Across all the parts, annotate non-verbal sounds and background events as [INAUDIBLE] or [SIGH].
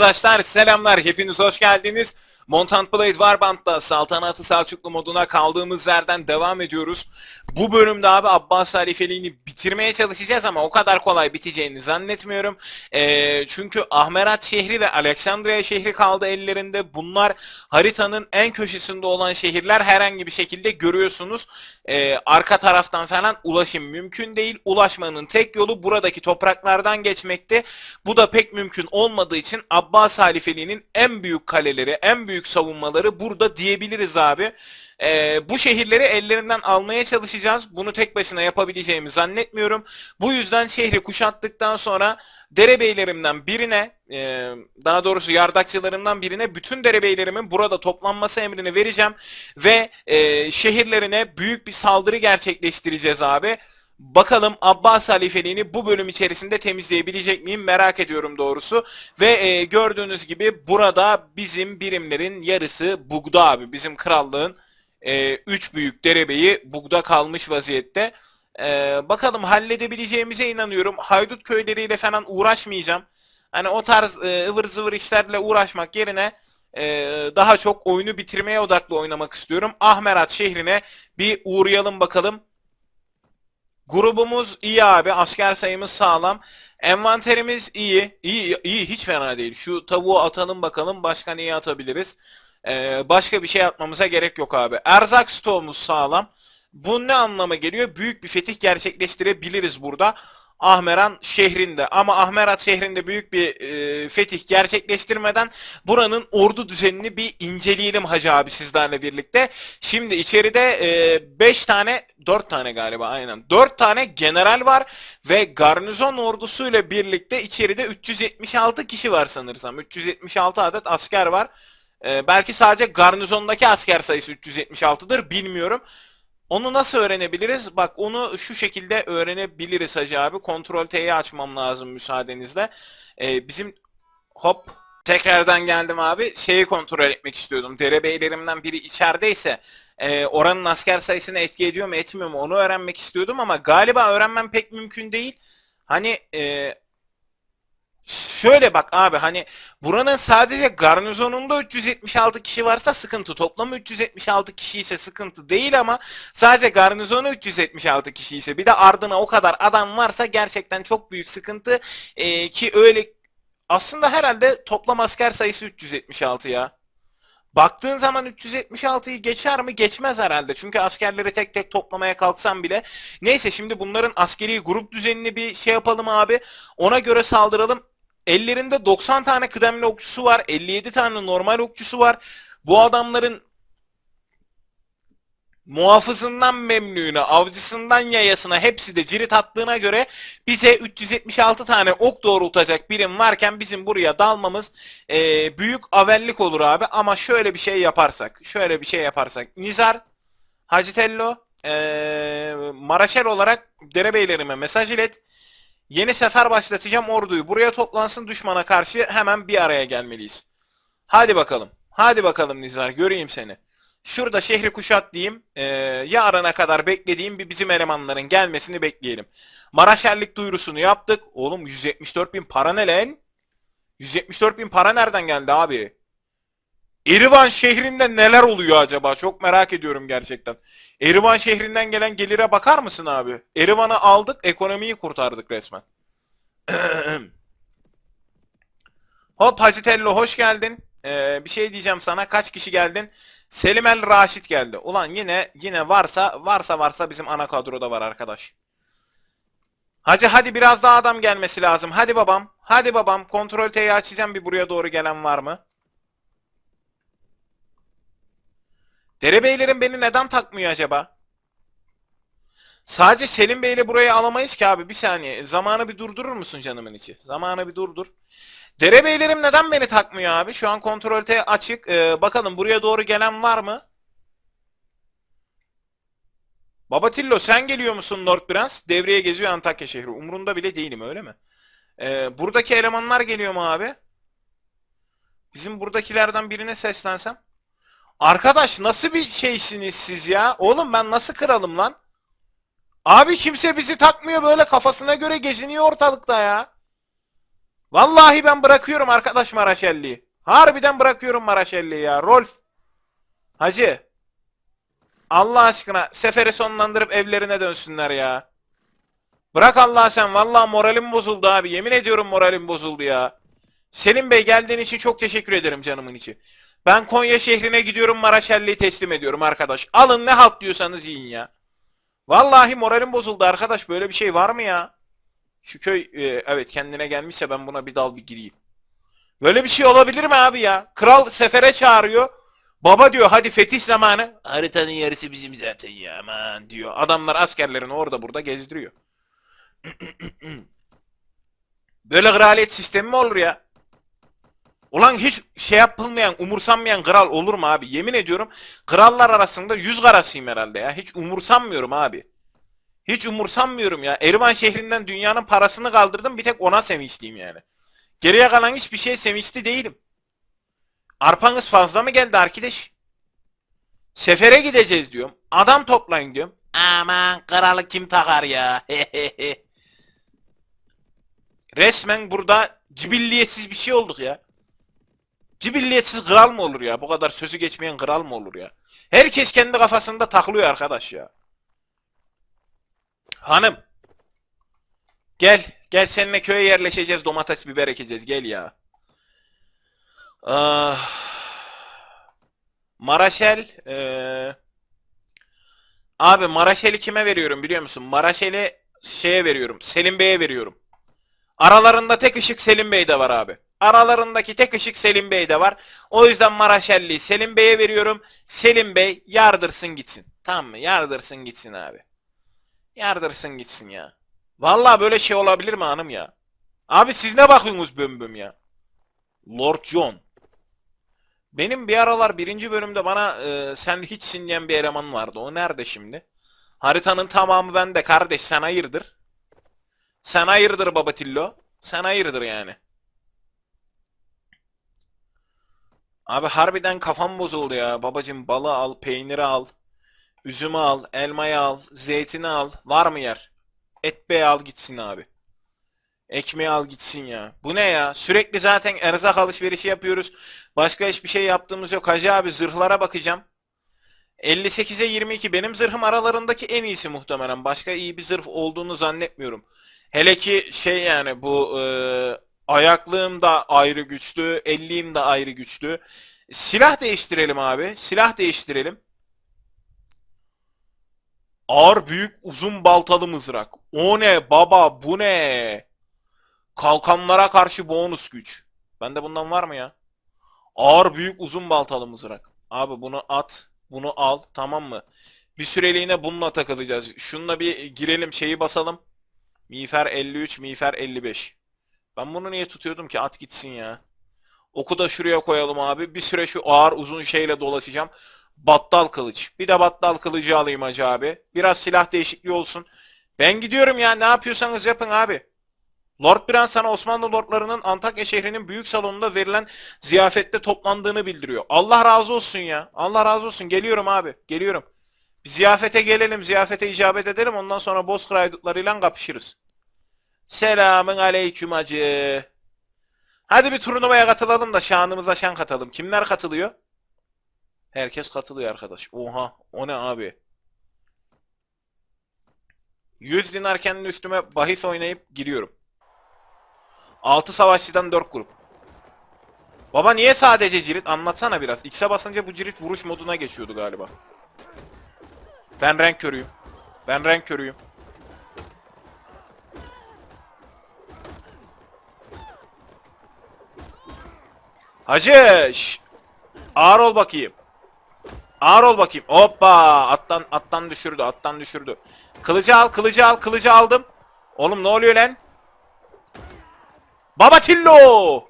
Arkadaşlar selamlar, hepiniz hoş geldiniz. Montant Blade Warband'da Saltanatı Selçuklu moduna kaldığımız yerden devam ediyoruz. Bu bölümde abi Abbas halifeliğini bitirmeye çalışacağız ama o kadar kolay biteceğini zannetmiyorum. Ee, çünkü Ahmerat şehri ve Aleksandria şehri kaldı ellerinde. Bunlar haritanın en köşesinde olan şehirler herhangi bir şekilde görüyorsunuz. Ee, arka taraftan falan ulaşım mümkün değil. Ulaşmanın tek yolu buradaki topraklardan geçmekti. Bu da pek mümkün olmadığı için Abbas halifeliğinin en büyük kaleleri, en büyük savunmaları burada diyebiliriz abi. Ee, bu şehirleri ellerinden almaya çalışacağız. Bunu tek başına yapabileceğimi zannetmiyorum. Bu yüzden şehri kuşattıktan sonra derebeylerimden birine, e, daha doğrusu yardakçılarımdan birine bütün derebeylerimin burada toplanması emrini vereceğim. Ve e, şehirlerine büyük bir saldırı gerçekleştireceğiz abi. Bakalım Abbas halifeliğini bu bölüm içerisinde temizleyebilecek miyim merak ediyorum doğrusu. Ve e, gördüğünüz gibi burada bizim birimlerin yarısı bugda abi. Bizim krallığın 3 büyük derebeyi bugda kalmış vaziyette. E, bakalım halledebileceğimize inanıyorum. Haydut köyleriyle falan uğraşmayacağım. Hani o tarz e, ıvır zıvır işlerle uğraşmak yerine e, daha çok oyunu bitirmeye odaklı oynamak istiyorum. Ahmerat şehrine bir uğrayalım bakalım. Grubumuz iyi abi. Asker sayımız sağlam. Envanterimiz iyi. İyi, iyi hiç fena değil. Şu tavuğu atalım bakalım. Başka neyi atabiliriz? Ee, başka bir şey atmamıza gerek yok abi. Erzak stoğumuz sağlam. Bu ne anlama geliyor? Büyük bir fetih gerçekleştirebiliriz burada. Ahmeran şehrinde ama Ahmerat şehrinde büyük bir e, fetih gerçekleştirmeden buranın ordu düzenini bir inceleyelim Hacı abi sizlerle birlikte. Şimdi içeride 5 tane 4 tane galiba aynen 4 tane general var ve garnizon ordusuyla birlikte içeride 376 kişi var sanırsam 376 adet asker var. E, belki sadece garnizondaki asker sayısı 376'dır bilmiyorum. Onu nasıl öğrenebiliriz? Bak onu şu şekilde öğrenebiliriz Hacı abi. Kontrol T'yi açmam lazım müsaadenizle. Ee, bizim hop tekrardan geldim abi. Şeyi kontrol etmek istiyordum. Derebeylerimden biri içerideyse e, oranın asker sayısını etki ediyor mu etmiyor mu onu öğrenmek istiyordum ama galiba öğrenmem pek mümkün değil. Hani e, Şöyle bak abi hani buranın sadece garnizonunda 376 kişi varsa sıkıntı. Toplamı 376 kişi ise sıkıntı değil ama sadece garnizonu 376 kişi ise bir de ardına o kadar adam varsa gerçekten çok büyük sıkıntı. Ee, ki öyle aslında herhalde toplam asker sayısı 376 ya. Baktığın zaman 376'yı geçer mi? Geçmez herhalde. Çünkü askerleri tek tek toplamaya kalksam bile. Neyse şimdi bunların askeri grup düzenini bir şey yapalım abi. Ona göre saldıralım. Ellerinde 90 tane kıdemli okçusu var. 57 tane normal okçusu var. Bu adamların muhafızından memnuna, avcısından yayasına hepsi de cirit attığına göre bize 376 tane ok doğrultacak birim varken bizim buraya dalmamız e, büyük avellik olur abi. Ama şöyle bir şey yaparsak, şöyle bir şey yaparsak. Nizar, Hacitello, e, Maraşel olarak derebeylerime mesaj ilet. Yeni sefer başlatacağım orduyu. Buraya toplansın düşmana karşı hemen bir araya gelmeliyiz. Hadi bakalım. Hadi bakalım Nizar göreyim seni. Şurada şehri kuşat diyeyim. Ee, yarına kadar beklediğim bir bizim elemanların gelmesini bekleyelim. Maraşerlik duyurusunu yaptık. Oğlum 174 bin para ne lan? 174 bin para nereden geldi abi? Erivan şehrinde neler oluyor acaba? Çok merak ediyorum gerçekten. Erivan şehrinden gelen gelire bakar mısın abi? Erivan'ı aldık, ekonomiyi kurtardık resmen. [CLEARS THROAT] Hop Hacı Tello hoş geldin. Ee, bir şey diyeceğim sana. Kaç kişi geldin? Selim El Raşit geldi. Ulan yine yine varsa varsa varsa bizim ana kadroda var arkadaş. Hacı hadi biraz daha adam gelmesi lazım. Hadi babam. Hadi babam. Kontrol T'yi açacağım bir buraya doğru gelen var mı? Derebeylerin beni neden takmıyor acaba? Sadece Selim Bey'le burayı alamayız ki abi. Bir saniye. Zamanı bir durdurur musun canımın içi? Zamanı bir durdur. Derebeylerim neden beni takmıyor abi? Şu an kontrol T açık. Ee, bakalım buraya doğru gelen var mı? Babatillo sen geliyor musun Lord Brans? Devreye geziyor Antakya şehri. Umurunda bile değilim öyle mi? Ee, buradaki elemanlar geliyor mu abi? Bizim buradakilerden birine seslensem. Arkadaş nasıl bir şeysiniz siz ya? Oğlum ben nasıl kralım lan? Abi kimse bizi takmıyor böyle kafasına göre geziniyor ortalıkta ya. Vallahi ben bırakıyorum arkadaş Maraşelli'yi. Harbiden bırakıyorum Maraşelli'yi ya. Rolf. Hacı. Allah aşkına seferi sonlandırıp evlerine dönsünler ya. Bırak Allah sen. Vallahi moralim bozuldu abi. Yemin ediyorum moralim bozuldu ya. Selim Bey geldiğin için çok teşekkür ederim canımın içi. Ben Konya şehrine gidiyorum Maraşelli'yi teslim ediyorum arkadaş. Alın ne halt diyorsanız yiyin ya. Vallahi moralim bozuldu arkadaş. Böyle bir şey var mı ya? Şu köy e, evet kendine gelmişse ben buna bir dal bir gireyim. Böyle bir şey olabilir mi abi ya? Kral sefere çağırıyor. Baba diyor hadi fetih zamanı. Haritanın yarısı bizim zaten ya aman diyor. Adamlar askerlerini orada burada gezdiriyor. [CLEARS THROAT] Böyle kraliyet sistemi mi olur ya? Ulan hiç şey yapılmayan, umursanmayan kral olur mu abi? Yemin ediyorum krallar arasında yüz karasıyım herhalde ya. Hiç umursanmıyorum abi. Hiç umursanmıyorum ya. Erivan şehrinden dünyanın parasını kaldırdım bir tek ona sevinçliyim yani. Geriye kalan hiçbir şey sevinçli değilim. Arpanız fazla mı geldi arkadaş? Sefere gideceğiz diyorum. Adam toplayın diyorum. Aman kralı kim takar ya? [LAUGHS] Resmen burada cibilliyetsiz bir şey olduk ya. Cibilliyetsiz kral mı olur ya? Bu kadar sözü geçmeyen kral mı olur ya? Herkes kendi kafasında taklıyor arkadaş ya. Hanım. Gel. Gel seninle köye yerleşeceğiz. Domates biber ekeceğiz. Gel ya. Ah. Maraşel. eee, Abi Maraşel'i kime veriyorum biliyor musun? Maraşel'i şeye veriyorum. Selim Bey'e veriyorum. Aralarında tek ışık Selim Bey'de var abi. Aralarındaki tek ışık Selim Bey'de var. O yüzden Maraşelli'yi Selim Bey'e veriyorum. Selim Bey yardırsın gitsin. Tamam mı? Yardırsın gitsin abi. Yardırsın gitsin ya. Vallahi böyle şey olabilir mi hanım ya? Abi siz ne bakıyorsunuz böm böm ya? Lord John. Benim bir aralar birinci bölümde bana e, sen hiçsin diyen bir eleman vardı. O nerede şimdi? Haritanın tamamı bende kardeş sen hayırdır? Sen hayırdır Babatillo? Sen hayırdır yani. Abi harbiden kafam bozuldu ya. Babacım balı al, peyniri al. Üzümü al, elmayı al, zeytini al. Var mı yer? Et bey al gitsin abi. Ekmeği al gitsin ya. Bu ne ya? Sürekli zaten erzak alışverişi yapıyoruz. Başka hiçbir şey yaptığımız yok. Hacı abi zırhlara bakacağım. 58'e 22 benim zırhım aralarındaki en iyisi muhtemelen. Başka iyi bir zırh olduğunu zannetmiyorum. Hele ki şey yani bu e, ayaklığım da ayrı güçlü, elliğim de ayrı güçlü. Silah değiştirelim abi. Silah değiştirelim. Ağır büyük uzun baltalı mızrak. O ne baba bu ne? Kalkanlara karşı bonus güç. Bende bundan var mı ya? Ağır büyük uzun baltalı mızrak. Abi bunu at. Bunu al. Tamam mı? Bir süreliğine bununla takılacağız. Şununla bir girelim şeyi basalım. Miğfer 53, miğfer 55. Ben bunu niye tutuyordum ki? At gitsin ya. Oku da şuraya koyalım abi. Bir süre şu ağır uzun şeyle dolaşacağım. Battal kılıç. Bir de battal kılıcı alayım hacı abi. Biraz silah değişikliği olsun. Ben gidiyorum ya. Ne yapıyorsanız yapın abi. Lord Biran sana Osmanlı lordlarının Antakya şehrinin büyük salonunda verilen ziyafette toplandığını bildiriyor. Allah razı olsun ya. Allah razı olsun. Geliyorum abi. Geliyorum. Bir ziyafete gelelim. Ziyafete icabet edelim. Ondan sonra Bozkır haydutlarıyla kapışırız. Selamın aleyküm hacı. Hadi bir turnuvaya katılalım da şanımıza şan katalım. Kimler katılıyor? Herkes katılıyor arkadaş. Oha. O ne abi? 100 dinar kendi üstüme bahis oynayıp giriyorum. 6 savaşçıdan 4 grup. Baba niye sadece cirit? Anlatsana biraz. X'e basınca bu cirit vuruş moduna geçiyordu galiba. Ben renk körüyüm. Ben renk körüyüm. Hacı! Ağır ol bakayım. Ağır ol bakayım. Hoppa! Attan attan düşürdü, attan düşürdü. Kılıcı al, kılıcı al, kılıcı aldım. Oğlum ne oluyor lan? Baba Tillo!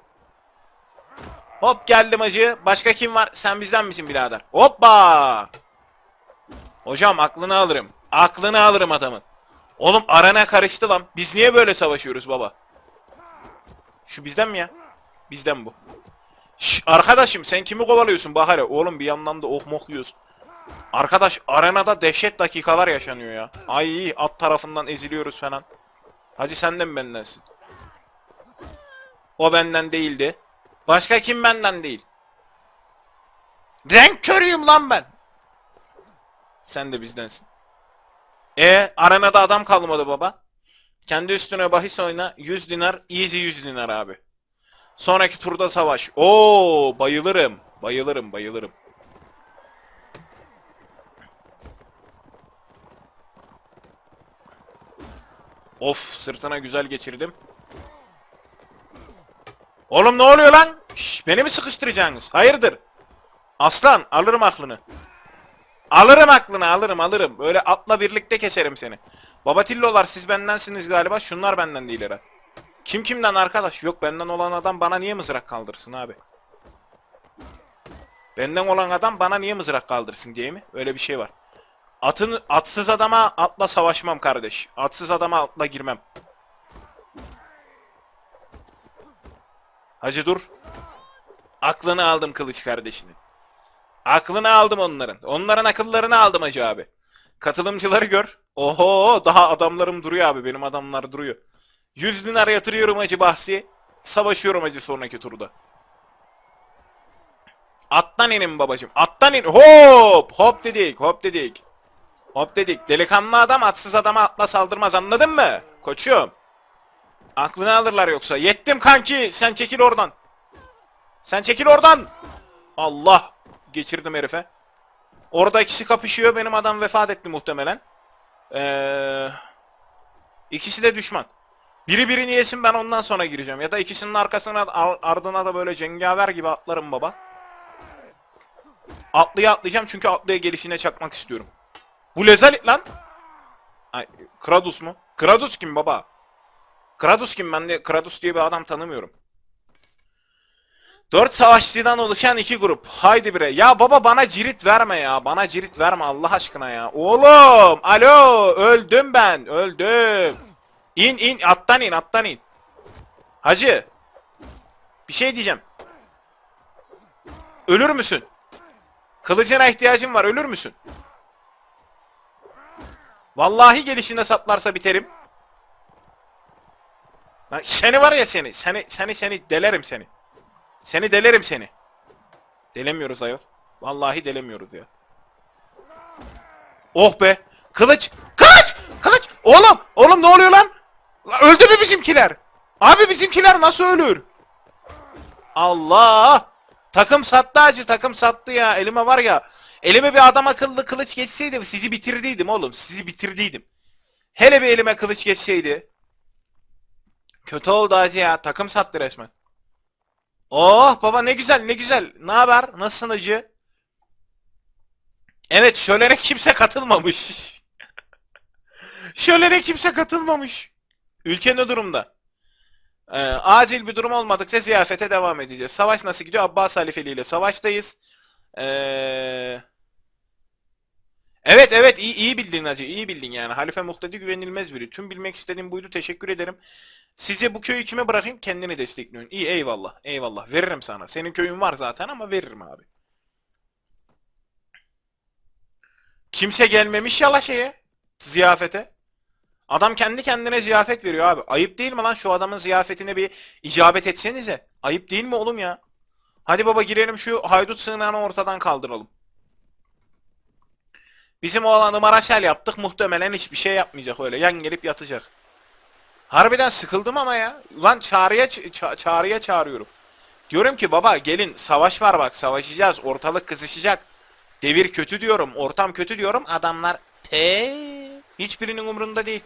Hop geldim hacı. Başka kim var? Sen bizden misin birader? Hoppa! Hocam aklını alırım. Aklını alırım adamın. Oğlum arana karıştı lan. Biz niye böyle savaşıyoruz baba? Şu bizden mi ya? Bizden bu. Şş, arkadaşım sen kimi kovalıyorsun Bahare? Oğlum bir yandan da moh yiyorsun. Arkadaş arenada dehşet dakikalar yaşanıyor ya. Ay at tarafından eziliyoruz falan. Hacı sen de mi bendensin? O benden değildi. Başka kim benden değil? Renk körüyüm lan ben. Sen de bizdensin. E arenada adam kalmadı baba. Kendi üstüne bahis oyna. 100 dinar. Easy 100 dinar abi. Sonraki turda savaş. Oo bayılırım. Bayılırım bayılırım. Of sırtına güzel geçirdim. Oğlum ne oluyor lan? Şş, beni mi sıkıştıracaksınız? Hayırdır? Aslan alırım aklını. Alırım aklını alırım alırım. Böyle atla birlikte keserim seni. Babatillolar siz bendensiniz galiba. Şunlar benden değil herhalde. Kim kimden arkadaş? Yok benden olan adam bana niye mızrak kaldırsın abi? Benden olan adam bana niye mızrak kaldırsın diye mi? Öyle bir şey var. Atın atsız adama atla savaşmam kardeş. Atsız adama atla girmem. Hacı dur. Aklını aldım kılıç kardeşini. Aklını aldım onların. Onların akıllarını aldım hacı abi. Katılımcıları gör. Oho daha adamlarım duruyor abi. Benim adamlar duruyor. 100 dinar yatırıyorum hacı bahsi. Savaşıyorum hacı sonraki turda. Attan inin babacım. Attan in. Hop! Hop dedik. Hop dedik. Hop dedik. Delikanlı adam atsız adama atla saldırmaz anladın mı? Koçum. Aklını alırlar yoksa. Yettim kanki. Sen çekil oradan. Sen çekil oradan. Allah. Geçirdim herife. Orada ikisi kapışıyor. Benim adam vefat etti muhtemelen. Ee, ikisi de düşman. Biri birini yesin ben ondan sonra gireceğim. Ya da ikisinin arkasına ar- ardına da böyle cengaver gibi atlarım baba. Atlıya atlayacağım çünkü atlıya gelişine çakmak istiyorum. Bu Lezalit lan. Ay, Kradus mu? Kradus kim baba? Kradus kim? Ben de Kradus diye bir adam tanımıyorum. Dört savaşçıdan oluşan iki grup. Haydi bre. Ya baba bana cirit verme ya. Bana cirit verme Allah aşkına ya. Oğlum. Alo. Öldüm ben. Öldüm. İn in. Attan in. Attan in. Hacı. Bir şey diyeceğim. Ölür müsün? Kılıcına ihtiyacım var. Ölür müsün? Vallahi gelişinde saplarsa biterim. Lan seni var ya seni. Seni seni seni delerim seni. Seni delerim seni. Delemiyoruz ayol. Vallahi delemiyoruz ya. Oh be. Kılıç. Kılıç. Kılıç. Oğlum. Oğlum ne oluyor lan? Lan öldü mü bizimkiler? Abi bizimkiler nasıl ölür? Allah. Takım sattı acı. Takım sattı ya. Elime var ya. Elime bir adam akıllı kılıç geçseydi sizi bitirdiydim oğlum. Sizi bitirdiydim. Hele bir elime kılıç geçseydi. Kötü oldu acı ya. Takım sattı resmen. Oh baba ne güzel ne güzel. Ne haber? Nasılsın acı? Evet şölene kimse katılmamış. [LAUGHS] şölene kimse katılmamış. Ülke ne durumda? Ee, acil bir durum olmadıkça ziyafete devam edeceğiz. Savaş nasıl gidiyor? Abbas Halifeli ile savaştayız. Ee... Evet evet iyi, iyi bildin hacı iyi bildin yani. Halife Muhtedi güvenilmez biri. Tüm bilmek istediğim buydu teşekkür ederim. Sizce bu köyü kime bırakayım? Kendini destekliyorsun. İyi eyvallah eyvallah veririm sana. Senin köyün var zaten ama veririm abi. Kimse gelmemiş ya la şeye. Ziyafete. Adam kendi kendine ziyafet veriyor abi. Ayıp değil mi lan şu adamın ziyafetine bir icabet etsenize. Ayıp değil mi oğlum ya? Hadi baba girelim şu haydut sığınağını ortadan kaldıralım. Bizim oğlanı Maraşel yaptık muhtemelen hiçbir şey yapmayacak öyle yan gelip yatacak. Harbiden sıkıldım ama ya. Lan çağrıya ça- çağrıya çağırıyorum. Diyorum ki baba gelin savaş var bak savaşacağız ortalık kızışacak. Devir kötü diyorum ortam kötü diyorum adamlar he hiçbirinin umurunda değil.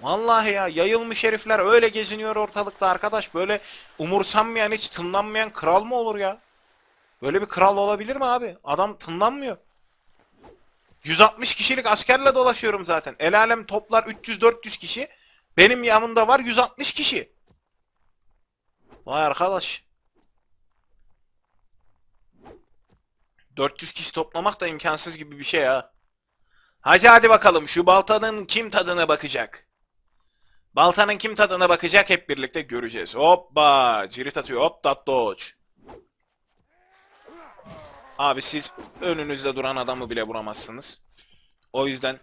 Vallahi ya yayılmış herifler öyle geziniyor ortalıkta arkadaş böyle umursanmayan hiç tınlanmayan kral mı olur ya? Böyle bir kral olabilir mi abi? Adam tınlanmıyor. 160 kişilik askerle dolaşıyorum zaten. El alem toplar 300-400 kişi. Benim yanımda var 160 kişi. Vay arkadaş. 400 kişi toplamak da imkansız gibi bir şey ha. Hadi hadi bakalım şu baltanın kim tadına bakacak? Baltanın kim tadına bakacak hep birlikte göreceğiz. Hoppa! Cirit atıyor. Hop dodge. Abi siz önünüzde duran adamı bile vuramazsınız. O yüzden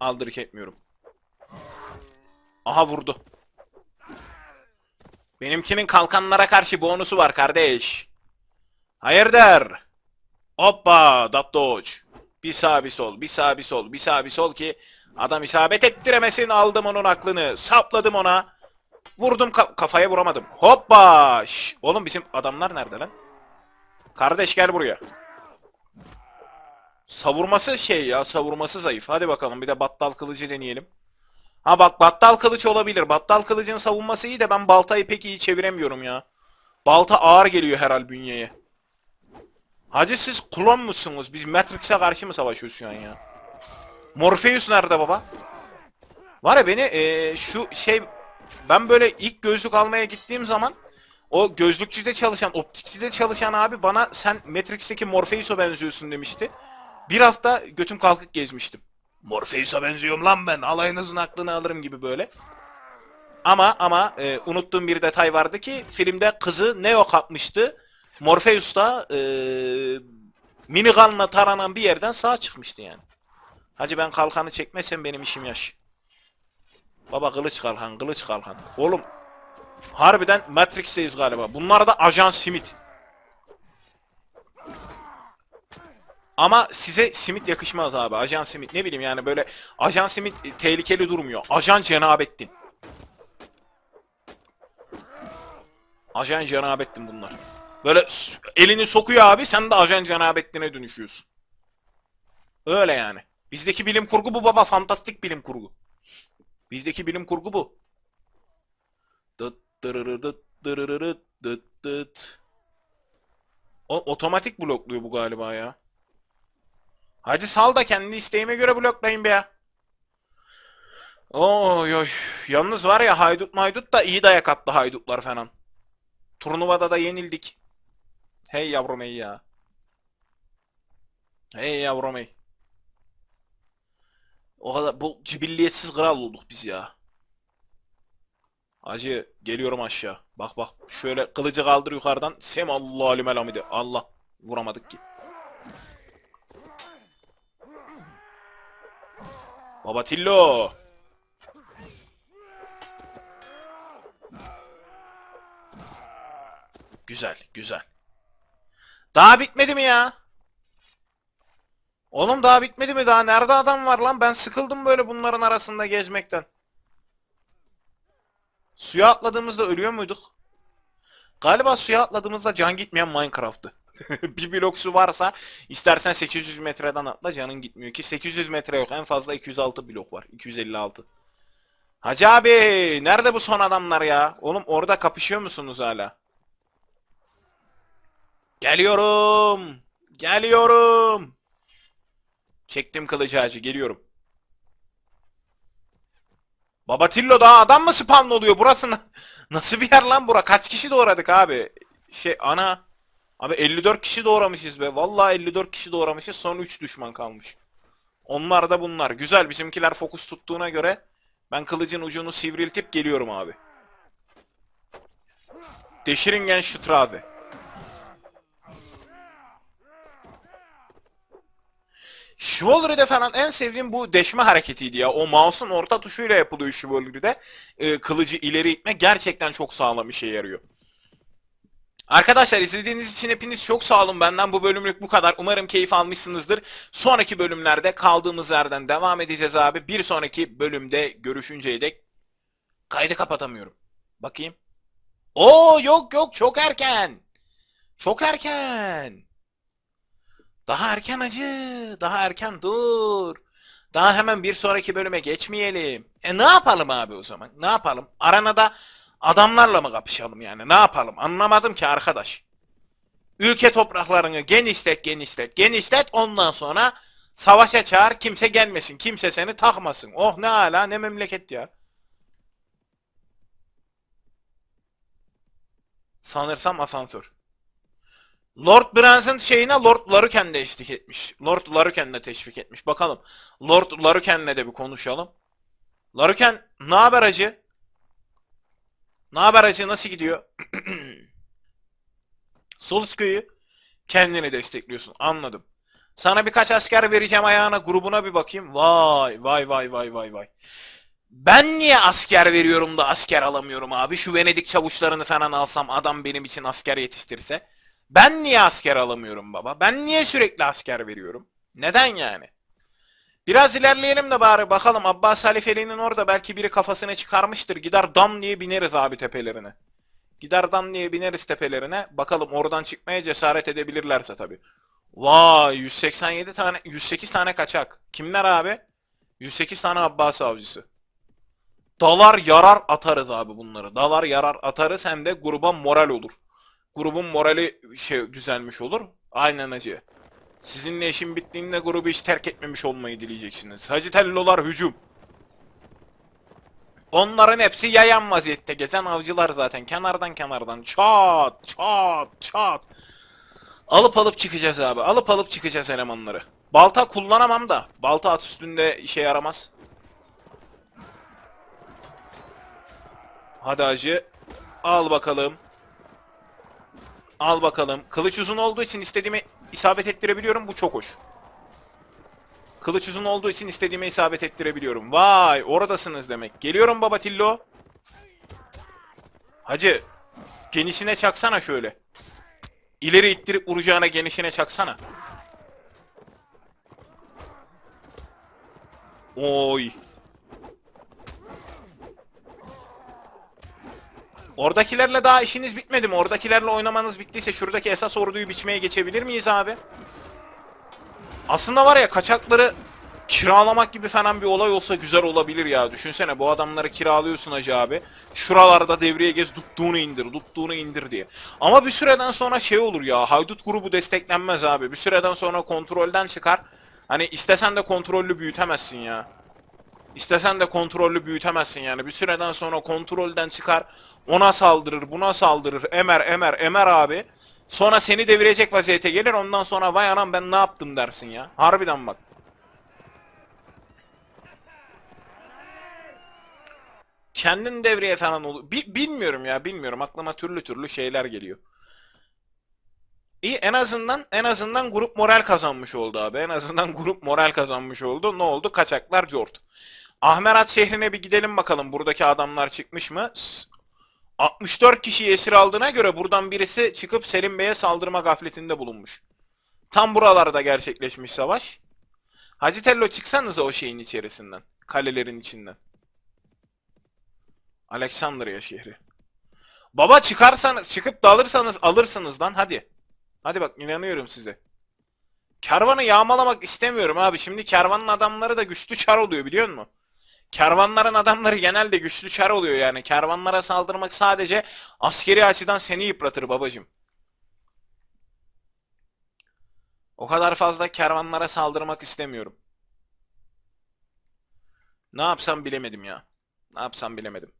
aldırış etmiyorum. Aha vurdu. Benimkinin kalkanlara karşı bonusu var kardeş. Hayırdır? Hoppa, dat dodge. Bir sağ bir sol, bir sağ bir sol, bir sağ bir sol ki adam isabet ettiremesin. Aldım onun aklını, sapladım ona. Vurdum ka- kafaya vuramadım. Hoppa! Şş, oğlum bizim adamlar nerede lan? Kardeş gel buraya. Savurması şey ya, savurması zayıf. Hadi bakalım bir de battal kılıcı deneyelim. Ha bak battal kılıç olabilir. Battal kılıcın savunması iyi de ben baltayı pek iyi çeviremiyorum ya. Balta ağır geliyor herhal bünyeye. Hacı siz klon musunuz? Biz Matrix'e karşı mı savaşıyoruz ya? Morpheus nerede baba? Var ya beni eee, şu şey ben böyle ilk gözlük almaya gittiğim zaman o gözlükçüde çalışan, optikçide çalışan abi bana sen Matrix'teki Morpheus'a benziyorsun demişti. Bir hafta götüm kalkık gezmiştim. Morpheus'a benziyorum lan ben. Alayınızın aklını alırım gibi böyle. Ama ama e, unuttuğum bir detay vardı ki filmde kızı Neo kapmıştı. Morpheus da e, minigunla taranan bir yerden sağ çıkmıştı yani. Hacı ben kalkanı çekmezsem benim işim yaş. Baba kılıç kalkan, kılıç kalkan. Oğlum harbiden Matrix'teyiz galiba. Bunlar da Ajan Smith. Ama size Smith yakışmaz abi. Ajan Smith ne bileyim yani böyle Ajan Smith e, tehlikeli durmuyor. Ajan Cenabettin. Ajan Cenabettin bunlar. Böyle elini sokuyor abi sen de Ajan Cenabettin'e dönüşüyorsun. Öyle yani. Bizdeki bilim kurgu bu baba. Fantastik bilim kurgu. Bizdeki bilim kurgu bu. Dıt dırırıdıt dırırırıt dıt dıt. O otomatik blokluyor bu galiba ya. Hacı sal da kendi isteğime göre bloklayın be ya. Oy oy. Yalnız var ya haydut maydut da iyi dayak attı haydutlar falan. Turnuvada da yenildik. Hey yavrum hey ya. Hey yavrum hey. O kadar bu cibilliyetsiz kral olduk biz ya. Hacı geliyorum aşağı. Bak bak şöyle kılıcı kaldır yukarıdan. Sem Allah limel hamidi. Allah vuramadık ki. Baba Tillo. Güzel, güzel. Daha bitmedi mi ya? Oğlum daha bitmedi mi? Daha nerede adam var lan? Ben sıkıldım böyle bunların arasında gezmekten. Suya atladığımızda ölüyor muyduk? Galiba suya atladığımızda can gitmeyen Minecraft'tı. [LAUGHS] bir blok su varsa istersen 800 metreden atla canın gitmiyor ki 800 metre yok en fazla 206 blok var 256 Hacı abi nerede bu son adamlar ya oğlum orada kapışıyor musunuz hala Geliyorum Geliyorum Çektim kılıcı hacı geliyorum Baba Tillo daha adam mı spawn oluyor burası na- nasıl bir yer lan bura kaç kişi doğradık abi şey ana Abi 54 kişi doğramışız be. Vallahi 54 kişi doğramışız. Son 3 düşman kalmış. Onlar da bunlar. Güzel. Bizimkiler fokus tuttuğuna göre ben kılıcın ucunu sivriltip geliyorum abi. Deşiringen Straße. Chivalry'de falan en sevdiğim bu deşme hareketiydi ya. O mouse'un orta tuşuyla yapılıyor Chivalry'de. Ee, kılıcı ileri itme gerçekten çok sağlam işe yarıyor. Arkadaşlar izlediğiniz için hepiniz çok sağ olun. Benden bu bölümlük bu kadar. Umarım keyif almışsınızdır. Sonraki bölümlerde kaldığımız yerden devam edeceğiz abi. Bir sonraki bölümde görüşünceye dek kaydı kapatamıyorum. Bakayım. Oo yok yok çok erken. Çok erken. Daha erken acı. Daha erken dur. Daha hemen bir sonraki bölüme geçmeyelim. E ne yapalım abi o zaman? Ne yapalım? Aranada adamlarla mı kapışalım yani? Ne yapalım? Anlamadım ki arkadaş. Ülke topraklarını genişlet, genişlet, genişlet. Ondan sonra savaşa çağır. Kimse gelmesin. Kimse seni takmasın. Oh ne ala ne memleket ya. Sanırsam asansör. Lord Brans'ın şeyine Lord Laruken de eşlik etmiş. Lord Laruken de teşvik etmiş. Bakalım. Lord Laruken'le de bir konuşalım. Laruken ne haber acı? Ne haber acı? Nasıl gidiyor? [CLEARS THROAT] Solsköy'ü kendini destekliyorsun. Anladım. Sana birkaç asker vereceğim ayağına grubuna bir bakayım. Vay vay vay vay vay vay. Ben niye asker veriyorum da asker alamıyorum abi? Şu Venedik çavuşlarını falan alsam adam benim için asker yetiştirse. Ben niye asker alamıyorum baba? Ben niye sürekli asker veriyorum? Neden yani? Biraz ilerleyelim de bari bakalım Abbas Halifeli'nin orada belki biri kafasını çıkarmıştır. Gider dam diye bineriz abi tepelerine. Gider dam diye bineriz tepelerine. Bakalım oradan çıkmaya cesaret edebilirlerse tabii. Vay 187 tane 108 tane kaçak. Kimler abi? 108 tane Abbas avcısı. Dalar yarar atarız abi bunları. Dalar yarar atarız hem de gruba moral olur. Grubun morali şey düzelmiş olur. Aynen acı. Sizinle işin bittiğinde grubu hiç terk etmemiş olmayı dileyeceksiniz. Hacitellolar hücum. Onların hepsi yayan vaziyette gezen avcılar zaten. Kenardan kenardan çat çat çat. Alıp alıp çıkacağız abi. Alıp alıp çıkacağız elemanları. Balta kullanamam da. Balta at üstünde işe yaramaz. Hadi hacı. Al bakalım. Al bakalım. Kılıç uzun olduğu için istediğimi isabet ettirebiliyorum. Bu çok hoş. Kılıç uzun olduğu için istediğime isabet ettirebiliyorum. Vay oradasınız demek. Geliyorum baba Tillo. Hacı. Genişine çaksana şöyle. İleri ittirip vuracağına genişine çaksana. Oy. Oradakilerle daha işiniz bitmedi mi? Oradakilerle oynamanız bittiyse şuradaki esas orduyu biçmeye geçebilir miyiz abi? Aslında var ya kaçakları kiralamak gibi falan bir olay olsa güzel olabilir ya. Düşünsene bu adamları kiralıyorsun hacı abi. Şuralarda devreye gez tuttuğunu indir, tuttuğunu indir diye. Ama bir süreden sonra şey olur ya. Haydut grubu desteklenmez abi. Bir süreden sonra kontrolden çıkar. Hani istesen de kontrollü büyütemezsin ya. İstesen de kontrollü büyütemezsin yani. Bir süreden sonra kontrolden çıkar. Ona saldırır, buna saldırır. Emer, emer, emer abi. Sonra seni devirecek vaziyete gelir. Ondan sonra vay anam ben ne yaptım dersin ya. Harbiden bak. Kendin devreye falan olur. Bi- bilmiyorum ya bilmiyorum. Aklıma türlü türlü şeyler geliyor. İyi en azından en azından grup moral kazanmış oldu abi. En azından [LAUGHS] grup moral kazanmış oldu. Ne oldu? Kaçaklar cort. Ahmerat şehrine bir gidelim bakalım. Buradaki adamlar çıkmış mı? S- 64 kişiyi esir aldığına göre buradan birisi çıkıp Selim Bey'e saldırma gafletinde bulunmuş. Tam buralarda gerçekleşmiş savaş. Hacı Tello çıksanıza o şeyin içerisinden. Kalelerin içinden. Aleksandria şehri. Baba çıkarsanız, çıkıp dalırsanız alırsınız lan hadi. Hadi bak inanıyorum size. Kervanı yağmalamak istemiyorum abi. Şimdi kervanın adamları da güçlü çar oluyor biliyor musun? Kervanların adamları genelde güçlü çar oluyor yani. Kervanlara saldırmak sadece askeri açıdan seni yıpratır babacım. O kadar fazla kervanlara saldırmak istemiyorum. Ne yapsam bilemedim ya. Ne yapsam bilemedim.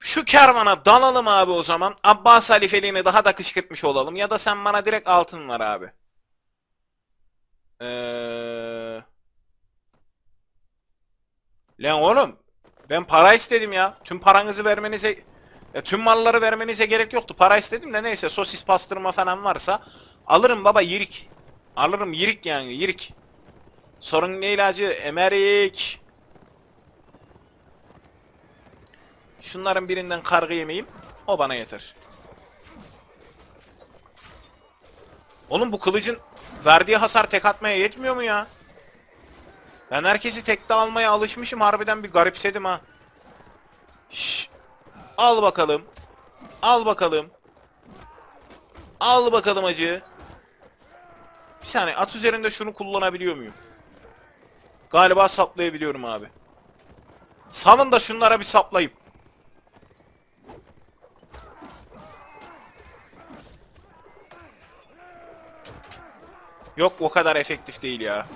Şu kervana dalalım abi o zaman. Abbas halifeliğini daha da kışkırtmış olalım. Ya da sen bana direkt altın var abi. Eee... Lan oğlum ben para istedim ya. Tüm paranızı vermenize ya tüm malları vermenize gerek yoktu. Para istedim de neyse sosis pastırma falan varsa alırım baba yirik. Alırım yirik yani yirik. Sorun ne ilacı? Emerik. Şunların birinden kargı yemeyeyim. O bana yeter. Oğlum bu kılıcın verdiği hasar tek atmaya yetmiyor mu ya? Ben herkesi tekte almaya alışmışım. Harbiden bir garipsedim ha. Şş. Al bakalım. Al bakalım. Al bakalım acı. Bir saniye at üzerinde şunu kullanabiliyor muyum? Galiba saplayabiliyorum abi. Salın da şunlara bir saplayayım. Yok o kadar efektif değil ya.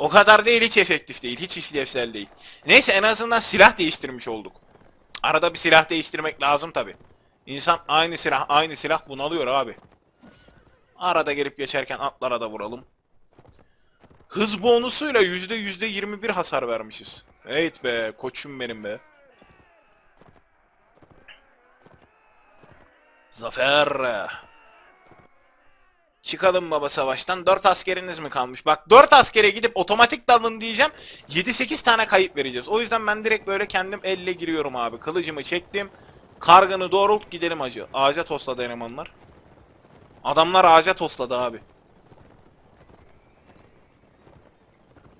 O kadar değil hiç efektif değil. Hiç işlevsel değil. Neyse en azından silah değiştirmiş olduk. Arada bir silah değiştirmek lazım tabi. İnsan aynı silah aynı silah bunalıyor abi. Arada gelip geçerken atlara da vuralım. Hız bonusuyla yüzde yüzde yirmi bir hasar vermişiz. Evet be koçum benim be. Zafer. Çıkalım baba savaştan. 4 askeriniz mi kalmış? Bak 4 askere gidip otomatik dalın diyeceğim. 7-8 tane kayıp vereceğiz. O yüzden ben direkt böyle kendim elle giriyorum abi. Kılıcımı çektim. Kargını doğrult gidelim acı. Ağaca tosladı elemanlar. Adamlar ağaca tosladı abi.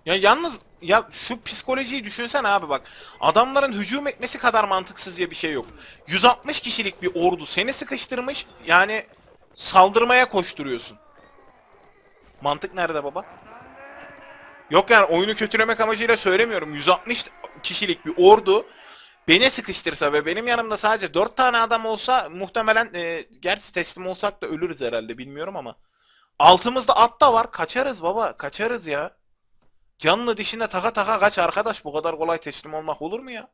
Ya yalnız ya şu psikolojiyi düşünsen abi bak. Adamların hücum etmesi kadar mantıksız ya bir şey yok. 160 kişilik bir ordu seni sıkıştırmış. Yani saldırmaya koşturuyorsun. Mantık nerede baba? Yok yani oyunu kötülemek amacıyla söylemiyorum. 160 kişilik bir ordu beni sıkıştırsa ve benim yanımda sadece 4 tane adam olsa muhtemelen e, gerçi teslim olsak da ölürüz herhalde bilmiyorum ama. Altımızda at da var. Kaçarız baba. Kaçarız ya. Canlı dişine taka taka kaç arkadaş. Bu kadar kolay teslim olmak olur mu ya?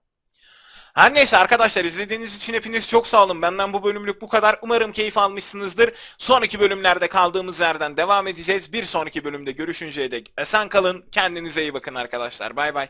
Her neyse arkadaşlar izlediğiniz için hepiniz çok sağ olun. Benden bu bölümlük bu kadar. Umarım keyif almışsınızdır. Sonraki bölümlerde kaldığımız yerden devam edeceğiz. Bir sonraki bölümde görüşünceye dek esen kalın. Kendinize iyi bakın arkadaşlar. Bay bay.